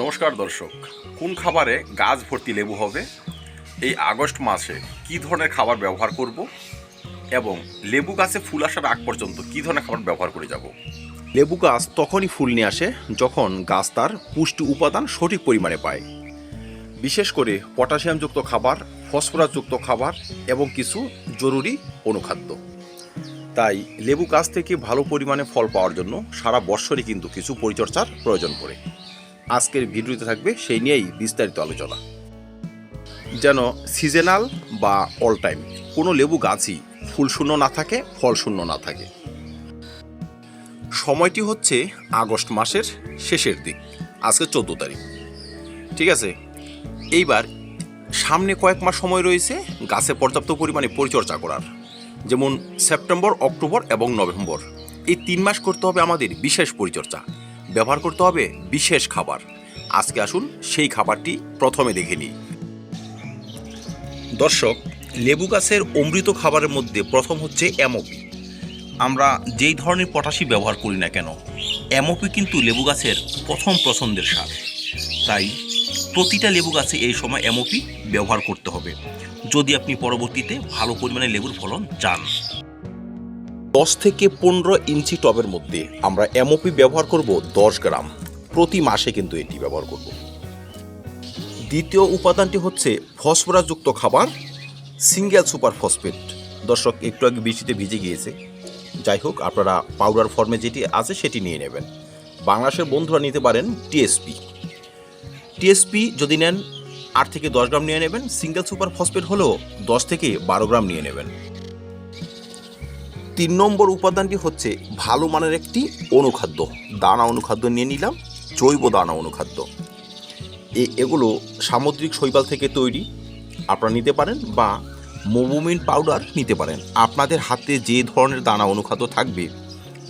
নমস্কার দর্শক। কোন খাবারে গাছ ভর্তি লেবু হবে? এই আগস্ট মাসে কি ধরনের খাবার ব্যবহার করব? এবং লেবু গাছে ফুল আসার আগ পর্যন্ত কি ধরনের খাবার ব্যবহার করে যাব? লেবু গাছ তখনই ফুল নিয়ে আসে যখন গাছ তার পুষ্টি উপাদান সঠিক পরিমাণে পায়। বিশেষ করে পটাশিয়ামযুক্ত খাবার, ফসফরাসযুক্ত খাবার এবং কিছু জরুরি অনুখাদ্য। তাই লেবু গাছ থেকে ভালো পরিমাণে ফল পাওয়ার জন্য সারা বৎসরই কিন্তু কিছু পরিচর্যার প্রয়োজন পড়ে। আজকের ভিডিওতে থাকবে সেই নিয়েই বিস্তারিত আলোচনা। যেন সিজনাল বা অল টাইম কোনো লেবু গাছই ফুল শূন্য না থাকে ফল শূন্য না থাকে। সময়টি হচ্ছে আগস্ট মাসের শেষের দিক, আজকে চোদ্দ তারিখ। ঠিক আছে? এইবার সামনে কয়েক মাস সময় রয়েছে গাছে পর্যাপ্ত পরিমাণে পরিচর্যা করার। যেমন সেপ্টেম্বর, অক্টোবর এবং নভেম্বর। এই তিন মাস করতে হবে আমাদের বিশেষ পরিচর্যা। ব্যবহার করতে হবে বিশেষ খাবার। আজকে আসুন সেই খাবারটি প্রথমে দেখে নিই। দর্শক, লেবু গাছের অমৃত খাবারের মধ্যে প্রথম হচ্ছে অ্যামোপি আমরা যেই ধরনের পটাশি ব্যবহার করি না কেন অ্যামোপি কিন্তু লেবু গাছের প্রথম পছন্দের সার তাই প্রতিটা লেবু গাছে এই সময় অ্যামোপি ব্যবহার করতে হবে। যদি আপনি পরবর্তীতে ভালো পরিমাণে লেবুর ফলন চান। দশ থেকে পনেরো ইঞ্চি টবের মধ্যে আমরা এমওপি ব্যবহার করব দশ গ্রাম। প্রতি মাসে কিন্তু এটি ব্যবহার করব। দ্বিতীয় উপাদানটি হচ্ছে ফসফরাসযুক্ত খাবার, সিঙ্গেল সুপার ফসফেট দর্শক, একটু আগে বৃষ্টিতে ভিজে গিয়েছে। যাই হোক, আপনারা পাউডার ফর্মে যেটি আছে সেটি নিয়ে নেবেন। বাংলাদেশের বন্ধুরা নিতে পারেন টিএসপি টিএসপি যদি নেন, আট থেকে দশ গ্রাম নিয়ে নেবেন। সিঙ্গেল সুপার ফসফেট হলেও দশ থেকে বারো গ্রাম নিয়ে নেবেন। তিন নম্বর উপাদানটি হচ্ছে ভালো মানের একটি অনুখাদ্য। দানা অনুখাদ্য নিয়ে নিলাম, জৈব দানা অনুখাদ্য। এগুলো সামুদ্রিক শৈবাল থেকে তৈরি। আপনারা নিতে পারেন বা মোবোমিন পাউডার নিতে পারেন। আপনাদের হাতে যে ধরনের দানা অনুখাদ্য থাকবে,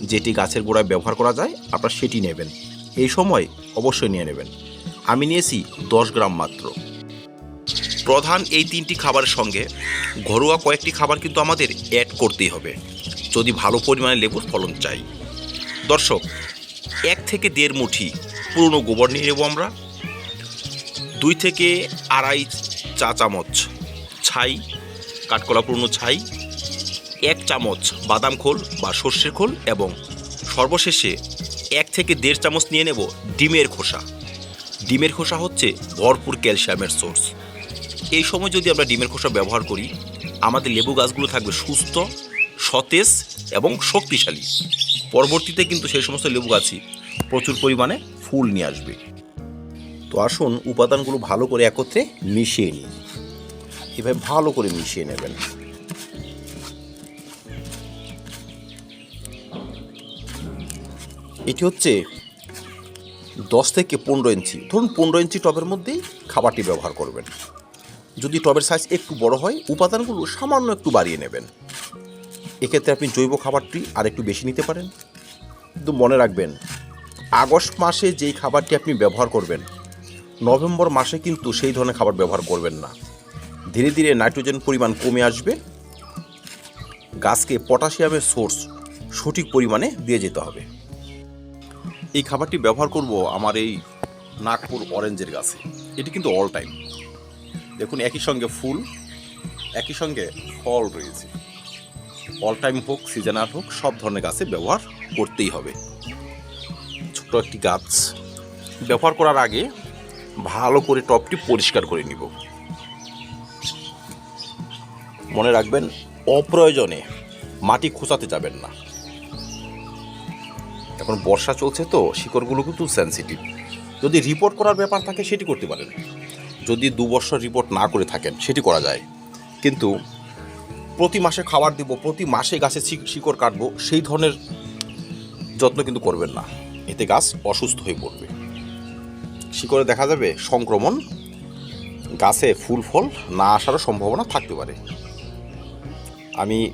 যেটি গাছের গোড়ায় ব্যবহার করা যায়, আপনারা সেটি নেবেন। এই সময় অবশ্যই নিয়ে নেবেন। আমি নিয়েছি দশ গ্রাম মাত্র। প্রধান এই তিনটি খাবারের সঙ্গে ঘরোয়া কয়েকটি খাবার কিন্তু আমাদের অ্যাড করতেই হবে। যদি ভালো পরিমাণে লেবুর ফলন চাই। দর্শক, এক থেকে দেড় মুঠি পুরনো গোবর নিয়ে নেব আমরা। দুই থেকে আড়াই চা চামচ ছাই, কাঠকলা পুরনো ছাই, এক চামচ বাদাম খোল বা সর্ষের খোল এবং সর্বশেষে এক থেকে দেড় চামচ নিয়ে নেব ডিমের খোসা। ডিমের খোসা হচ্ছে ভরপুর ক্যালসিয়ামের সোর্স। এই সময় যদি আমরা ডিমের খোসা ব্যবহার করি, আমাদের লেবু গাছগুলো থাকবে সুস্থ, সতেজ এবং শক্তিশালী। পরবর্তীতে কিন্তু সেই সমস্ত লেবু গাছই প্রচুর পরিমাণে ফুল নিয়ে আসবে। তো আসুন উপাদানগুলো ভালো করে একত্রে মিশিয়ে নিই। এভাবে ভালো করে মিশিয়ে নেবেন। এটি হচ্ছে দশ থেকে পনেরো ইঞ্চি। ধরুন পনেরো ইঞ্চি টবের মধ্যেই খাবারটি ব্যবহার করবেন। যদি টবের সাইজ একটু বড় হয়, উপাদানগুলো সামান্য একটু বাড়িয়ে নেবেন। এক্ষেত্রে আপনি জৈব খাবারটি আর একটু বেশি নিতে পারেন। কিন্তু মনে রাখবেন, আগস্ট মাসে যেই খাবারটি আপনি ব্যবহার করবেন, নভেম্বর মাসে কিন্তু সেই ধরনের খাবার ব্যবহার করবেন না। ধীরে ধীরে নাইট্রোজেন পরিমাণ কমে আসবে। গাছকে পটাশিয়ামের সোর্স সঠিক পরিমাণে দিয়ে যেতে হবে। এই খাবারটি ব্যবহার করব আমার এই নাগপুর অরেঞ্জের গাছে। এটি কিন্তু অল টাইম দেখুন, একই সঙ্গে ফুল, একই সঙ্গে ফল রয়েছে। অল টাইম হোক সিজনাল হোক, সব ধরনের গাছে ব্যবহার করতেই হবে। ছোট একটি গাছ ব্যবহার করার আগে ভালো করে টপটি পরিষ্কার করে নিব। মনে রাখবেন, অপ্রয়োজনে মাটি খোঁচাতে যাবেন না। এখন বর্ষা চলছে তো, শিকড়গুলো কিন্তু সেন্সিটিভ যদি রিপোর্ট করার ব্যাপার থাকে, সেটি করতে পারেন। যদি দু বছর রিপোর্ট না করে থাকেন, সেটি করা যায়। কিন্তু প্রতি মাসে খাবার দিব, প্রতি মাসে গাছে শিকড় কাটবো, সেই ধরনের যত্ন কিন্তু করবেন না। এতে গাছ অসুস্থ হয়ে পড়বে। শিকড়ে দেখা যাবে সংক্রমণ, গাছে ফুল ফল না আসারও সম্ভাবনা থাকতে পারে। আমি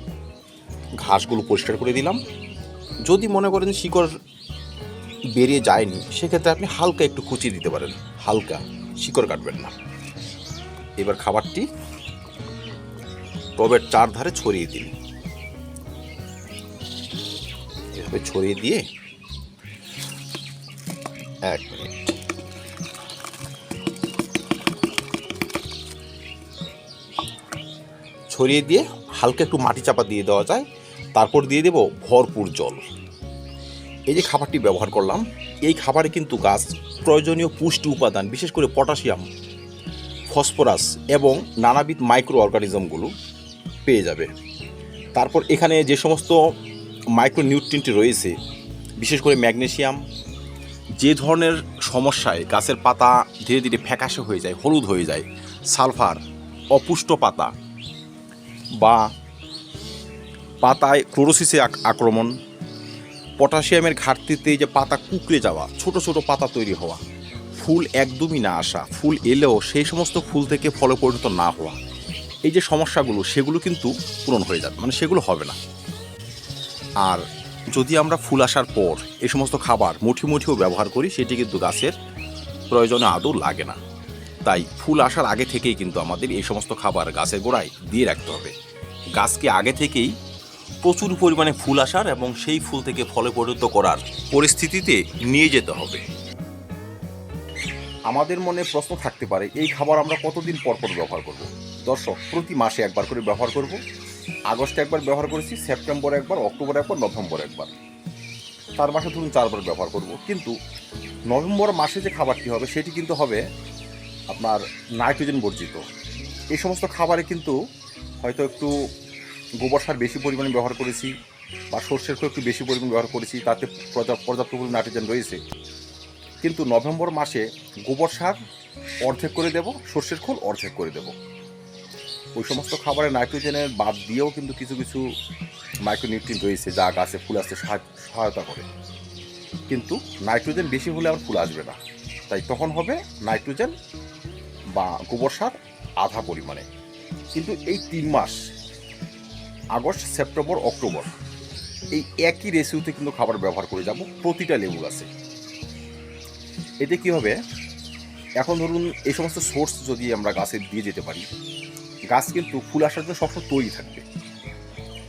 ঘাসগুলো পরিষ্কার করে দিলাম। যদি মনে করেন শিকড় বেরিয়ে যায়নি, সেক্ষেত্রে আপনি হালকা একটু কুচি দিতে পারেন, হালকা। শিকড় কাটবেন না। এবার খাবারটি টবের চারধারে ছড়িয়ে দিন। এভাবে ছড়িয়ে দিয়ে এক মিনিট। ছড়িয়ে দিয়ে হালকা একটু মাটি চাপা দিয়ে দেওয়া যায়। তারপর দিয়ে দেব ভরপুর জল। এই যে খাবারটি ব্যবহার করলাম, এই খাবারে কিন্তু গাছ প্রয়োজনীয় পুষ্টি উপাদান, বিশেষ করে পটাশিয়াম, ফসফরাস এবং নানাবিধ মাইক্রো অর্গানিজমগুলো পেয়ে যাবে। তারপর এখানে যে সমস্ত মাইক্রো নিউট্রিয়েন্ট রয়েছে, বিশেষ করে ম্যাগনেশিয়াম, যে ধরনের সমস্যায় গাছের পাতা ধীরে ধীরে ফ্যাকাশে হয়ে যায়, হলুদ হয়ে যায়, সালফার, অপুষ্ট পাতা বা পাতায় ক্লোরোসিসে আক- আক্রমণ পটাশিয়ামের ঘাটতিতে যে পাতা কুকড়ে যাওয়া, ছোট ছোট পাতা তৈরি হওয়া, ফুল একদমই না আসা, ফুল এলেও সেই সমস্ত ফুল থেকে ফলে পরিণত না হওয়া, এই যে সমস্যাগুলো, সেগুলো কিন্তু পূরণ হয়ে যাবে মানে সেগুলো হবে না। আর যদি আমরা ফুল আসার পর এই সমস্ত খাবার মুঠি মুঠিও ব্যবহার করি, সেটি কিন্তু গাছের প্রয়োজনে আদৌ লাগে না। তাই ফুল আসার আগে থেকেই কিন্তু আমাদের এই সমস্ত খাবার গাছের গোড়ায় দিয়ে রাখতে হবে। গাছকে আগে থেকেই প্রচুর পরিমাণে ফুল আসার এবং সেই ফুল থেকে ফলে পরিণত করার পরিস্থিতিতে নিয়ে যেতে হবে। আমাদের মনে প্রশ্ন থাকতে পারে, এই খাবার আমরা কতদিন পর পর ব্যবহার করব? দর্শক, প্রতি মাসে একবার করে ব্যবহার করব। আগস্টে একবার ব্যবহার করেছি, সেপ্টেম্বর একবার, অক্টোবর একবার, নভেম্বর একবার। চার মাসে ধরুন চারবার ব্যবহার করব। কিন্তু নভেম্বর মাসে যে খাবারটি হবে, সেটি কিন্তু হবে আপনার নাইট্রোজেন বর্জিত। এই সমস্ত খাবারে কিন্তু হয়তো একটু গোবর সার বেশি পরিমাণে ব্যবহার করেছি বা সর্ষের একটু বেশি পরিমাণে ব্যবহার করেছি, তাতে পর্যাপ্ত পরিমাণে নাইট্রোজেন রয়েছে। কিন্তু নভেম্বর মাসে গোবর সার অর্ধেক করে দেব, সর্ষের খোল অর্ধেক করে দেব। ওই সমস্ত খাবারে নাইট্রোজেনের বাদ দিয়েও কিন্তু কিছু কিছু মাইক্রোনিউট্রিন রয়েছে, যা গাছে ফুল আসতে সাহায- সহায়তা করে। কিন্তু নাইট্রোজেন বেশি হলে আর ফুল আসবে না। তাই তখন হবে নাইট্রোজেন বা গোবর সার আধা পরিমাণে। কিন্তু এই তিন মাস আগস্ট, সেপ্টেম্বর, অক্টোবর। এই একই রেসিওতে কিন্তু খাবার ব্যবহার করে যাব। প্রতিটা লেবু গাছে। এতে কি হবে? এখন ধরুন, এই সমস্ত সোর্স যদি আমরা গাছে দিয়ে যেতে পারি, গাছ কিন্তু ফুল আসার জন্য সবসময় তৈরি থাকবে।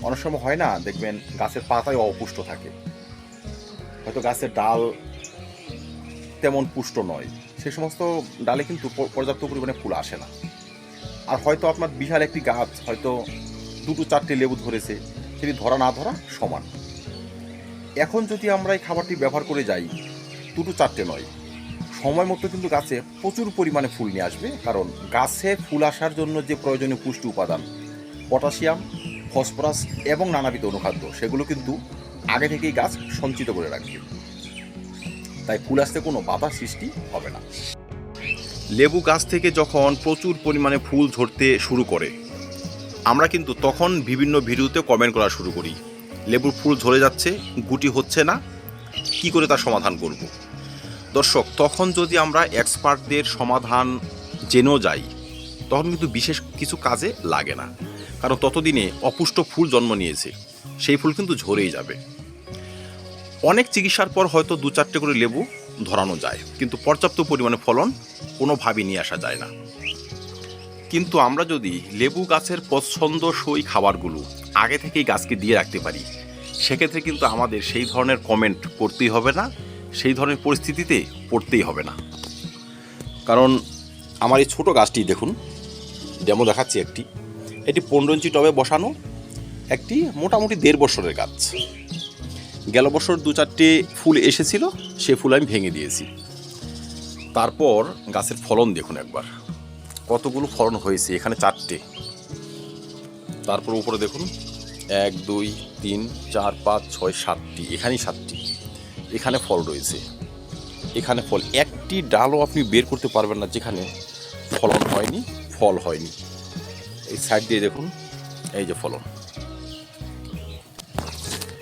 অনেক সময় হয় না, দেখবেন গাছের পাতায় অপুষ্ট থাকে। হয়তো গাছের ডাল তেমন পুষ্ট নয়। সেই সমস্ত ডালে কিন্তু পর্যাপ্ত পরিমাণে ফুল আসে না। আর হয়তো আপনার বিশাল একটি গাছ, হয়তো দুটো চারটে লেবু ধরেছে, সেটি ধরা না ধরা সমান। এখন যদি আমরা এই খাবারটি ব্যবহার করে যাই, দুটো চারটে নয়। সময় মতো কিন্তু গাছে প্রচুর পরিমাণে ফুল নিয়ে আসবে, কারণ গাছে ফুল আসার জন্য যে প্রয়োজনীয় পুষ্টি উপাদান, পটাশিয়াম, ফসফরাস এবং নানাবিধ অনুখাদ্য, সেগুলো কিন্তু আগে থেকেই গাছ সঞ্চিত করে রাখবে। তাই ফুল আসতে কোনো বাধা সৃষ্টি হবে না। লেবু গাছ থেকে যখন প্রচুর পরিমাণে ফুল ঝরতে শুরু করে আমরা কিন্তু তখন বিভিন্ন ভিডিওতে কমেন্ট করা শুরু করি। লেবুর ফুল ঝরে যাচ্ছে, গুটি হচ্ছে না, কি করে তার সমাধান করব? দর্শক, তখন যদি আমরা এক্সপার্টদের সমাধান জেনেও যাই, তখন কিন্তু বিশেষ কিছু কাজে লাগে না। কারণ ততদিনে অপুষ্ট ফুল জন্ম নিয়েছে, সেই ফুল কিন্তু ঝরেই যাবে। অনেক চিকিৎসার পর হয়তো দু চারটে করে লেবু ধরানো যায়, কিন্তু পর্যাপ্ত পরিমাণে ফলন কোনোভাবেই নিয়ে আসা যায় না। কিন্তু আমরা যদি লেবু গাছের পছন্দসই খাবারগুলো আগে থেকেই গাছকে দিয়ে রাখতে পারি, সেক্ষেত্রে কিন্তু আমাদের সেই ধরনের কমেন্ট করতেই হবে না, সেই ধরনের পরিস্থিতিতে পড়তেই হবে না। কারণ আমার এই ছোটো গাছটি দেখুন ডেমো দেখাচ্ছি একটি, এটি পনেরো ইঞ্চি টবে বসানো, একটি মোটামুটি দেড় বছরের গাছ। গেল বছর দু চারটে ফুল এসেছিল, সে ফুল আমি ভেঙে দিয়েছি। তারপর গাছের ফলন দেখুন একবার। কতগুলো ফলন হয়েছে? এখানে চারটে। তারপর উপরে দেখুন, এক, দুই, তিন, চার, পাঁচ, ছয়, সাতটি। এখানেই সাতটি। এখানে ফল রয়েছে। এখানে ফল। একটি ডালও আপনি বের করতে পারবেন না যেখানে ফলন হয়নি, ফল হয়নি। এই সাইড দিয়ে দেখুন, এই যে ফলন।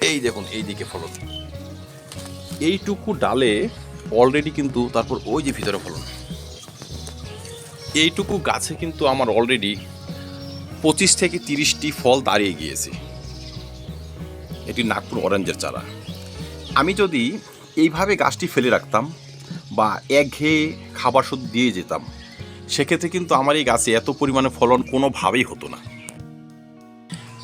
এই দেখুন, এই দিকে ফলন। এইটুকু ডালে অলরেডি কিন্তু তারপর ওই যে ভিতরে ফলন। এইটুকু গাছে কিন্তু আমার অলরেডি পঁচিশ থেকে তিরিশটি ফল দাঁড়িয়ে গিয়েছে। এটি নাগপুর অরেঞ্জের চারা। আমি যদি এইভাবে গাছটি ফেলে রাখতাম বা একঘেয়ে খাবার শুধু দিয়ে যেতাম, সেক্ষেত্রে কিন্তু আমার এই গাছে এত পরিমাণে ফলন কোনোভাবেই হতো না।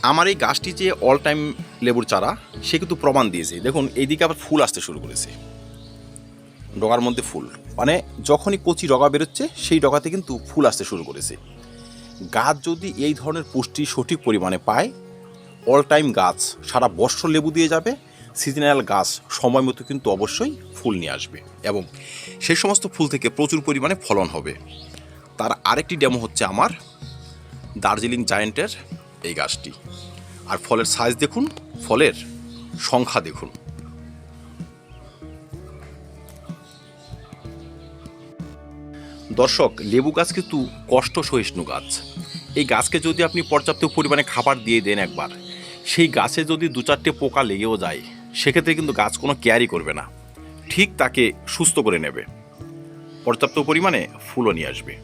আমার এই গাছটি যে অল টাইম লেবুর চারা, সে কিন্তু প্রমাণ দিয়েছে। দেখুন এইদিকে আবার ফুল আসতে শুরু করেছে। ডগার মধ্যে ফুল। মানে যখনই কচি ডগা বেরোচ্ছে, সেই ডগাতে কিন্তু ফুল আসতে শুরু করেছে। গাছ যদি এই ধরনের পুষ্টি সঠিক পরিমাণে পায় অল টাইম গাছ, সারা বছর লেবু দিয়ে যাবে সিজনাল গাছ সময় মতো কিন্তু অবশ্যই ফুল নিয়ে আসবে এবং সেই সমস্ত ফুল থেকে প্রচুর পরিমাণে ফলন হবে। তার আরেকটি ডেমো হচ্ছে আমার দার্জিলিং জায়েন্টের এই গাছটি। আর ফলের সাইজ দেখুন, ফলের সংখ্যা দেখুন। দর্শক, লেবু গাছ কিন্তু কষ্ট সহিষ্ণু গাছ। এই গাছকে যদি আপনি পর্যাপ্ত পরিমাণে খাবার দিয়ে দেন একবার, সেই গাছে যদি দু চারটে পোকা লেগেও যায়, সেক্ষেত্রে কিন্তু গাছ কোনো কেয়ারই করবে না। ঠিক তাকে সুস্থ করে নেবে। পর্যাপ্ত পরিমাণে ফুলও নিয়ে আসবে।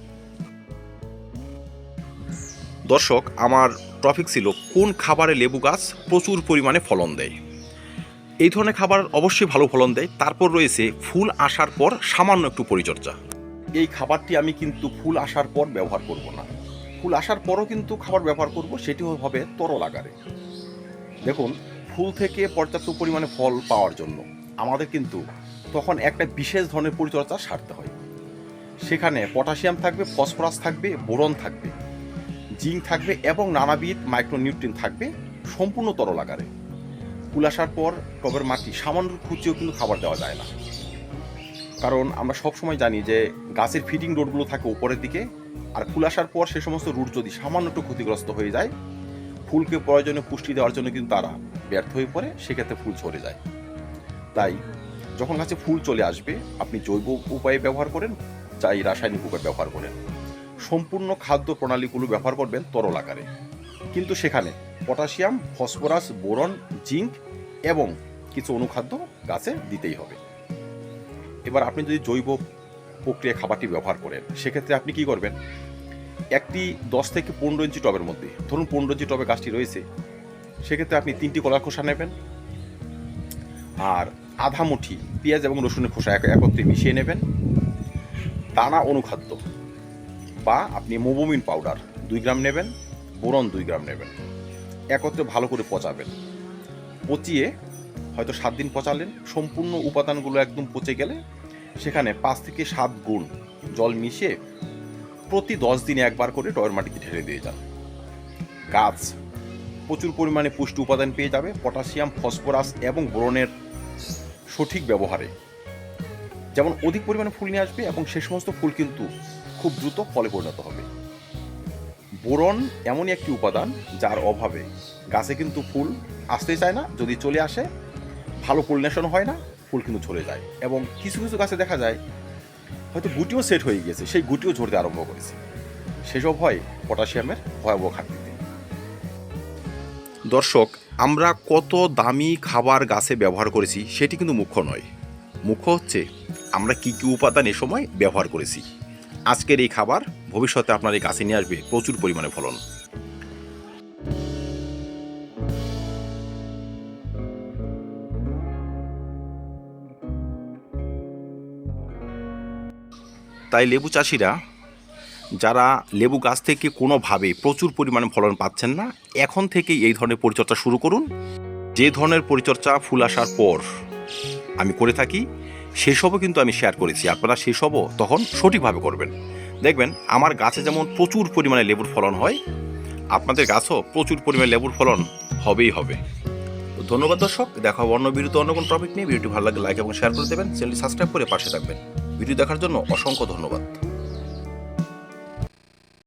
দর্শক, আমার টপিক ছিল কোন খাবারে লেবু গাছ প্রচুর পরিমাণে ফলন দেয়। এই ধরনের খাবার অবশ্যই ভালো ফলন দেয়। তারপর রয়েছে ফুল আসার পর সামান্য একটু পরিচর্যা। এই খাবারটি আমি কিন্তু ফুল আসার পর ব্যবহার করব না। ফুল আসার পরও কিন্তু খাবার ব্যবহার করব, সেটি হবে তরল আকারে। দেখুন, ফুল থেকে পর্যাপ্ত পরিমাণে ফল পাওয়ার জন্য আমাদের কিন্তু তখন একটা বিশেষ ধরনের পরিচর্যা সারতে হয়। সেখানে পটাশিয়াম থাকবে, ফসফরাস থাকবে, বোরন থাকবে, জিঙ্ক থাকবে এবং নানাবিধ মাইক্রোনিউট্রিন থাকবে সম্পূর্ণ তরল আকারে। ফুল আসার পর টবের মাটি সামান্য খুঁচিয়েও কিন্তু খাবার দেওয়া যায় না। কারণ আমরা সবসময় জানি যে গাছের ফিটিং রোডগুলো থাকে উপরের দিকে, আর ফুল আসার পর সে সমস্ত রুট যদি সামান্য একটু ক্ষতিগ্রস্ত হয়ে যায়, ফুলকে প্রয়োজনে পুষ্টি দেওয়ার জন্য কিন্তু তারা ব্যর্থ হয়ে পড়ে, সেক্ষেত্রে ফুল ঝরে যায়। তাই যখন গাছে ফুল চলে আসবে, আপনি জৈব উপায়ে ব্যবহার করেন, চাই রাসায়নিক উপায়ে ব্যবহার করেন। সম্পূর্ণ খাদ্য প্রণালীগুলো ব্যবহার করবেন তরল আকারে। কিন্তু সেখানে পটাশিয়াম, ফসফরাস, বোরন, জিঙ্ক এবং কিছু অনুখাদ্য গাছে দিতেই হবে। এবার আপনি যদি জৈব প্রক্রিয়া খাবারটি ব্যবহার করেন, সেক্ষেত্রে আপনি কি করবেন? একটি দশ থেকে পনেরো ইঞ্চি টবের মধ্যে, ধরুন পনেরো ইঞ্চি টবে গাছটি রয়েছে, সেক্ষেত্রে আপনি তিনটি কলার খোসা নেবেন আর আধা মুঠি পেঁয়াজ এবং রসুনের খোসা একত্রে মিশিয়ে নেবেন। দানা অনুখাদ্য বা আপনি মোবোমিন পাউডার দুই গ্রাম নেবেন, বোরন দুই গ্রাম নেবেন। একত্রে ভালো করে পচাবেন। পচিয়ে হয়তো সাত দিন পচালেন। সম্পূর্ণ উপাদানগুলো একদম পচে গেলে সেখানে পাঁচ থেকে সাত গুণ জল মিশিয়ে প্রতি দশ দিনে একবার করে টয়ের মাটিতে ঢেলে দিয়ে যান। গাছ প্রচুর পরিমাণে পুষ্টি উপাদান পেয়ে যাবে। পটাশিয়াম, ফসফরাস এবং বোরনের সঠিক ব্যবহারে। যেমন অধিক পরিমাণে ফুল নিয়ে আসবে এবং সে সমস্ত ফুল কিন্তু খুব দ্রুত ফলে পরিণত হবে। বোরন এমনই একটি উপাদান যার অভাবে গাছে কিন্তু ফুল আসতে চায় না। যদি চলে আসে ভালো পলিনেশন হয় না, ফুল কিন্তু ঝরে যায়। এবং কিছু কিছু গাছে দেখা যায়, হয়তো গুটিও সেট হয়ে গিয়েছে, সেই গুটিও ঝরতে আরম্ভ করেছে। সেসব হয় পটাশিয়ামের ভয়াবহ ঘাটতিতে। দর্শক, আমরা কত দামি খাবার গাছে ব্যবহার করেছি সেটি কিন্তু মুখ্য নয়। মুখ্য হচ্ছে, আমরা কী কী উপাদান এ সময় ব্যবহার করেছি। আজকের এই খাবার ভবিষ্যতে আপনার এই গাছে নিয়ে আসবে প্রচুর পরিমাণে ফলন। তাই লেবু চাষিরা, যারা লেবু গাছ থেকে কোনোভাবে প্রচুর পরিমাণে ফলন পাচ্ছেন না, এখন থেকেই এই ধরনের পরিচর্যা শুরু করুন। যে ধরনের পরিচর্যা ফুল আসার পর আমি করে থাকি, সেসবও কিন্তু আমি শেয়ার করেছি। আপনারা সেসবও তখন সঠিকভাবে করবেন। দেখবেন, আমার গাছে যেমন প্রচুর পরিমাণে লেবুর ফলন হয়, আপনাদের গাছও প্রচুর পরিমাণে লেবুর ফলন হবেই হবে। ধন্যবাদ দর্শক, দেখা অন্য ভিডিওতে অন্য কোনো টপিক নিয়ে। ভিডিওটি ভালো লাগলে লাইক এবং শেয়ার করে দেবেন। চ্যানেলটি সাবস্ক্রাইব করে পাশে থাকবেন। ভিডিও দেখার জন্য অসংখ্য ধন্যবাদ।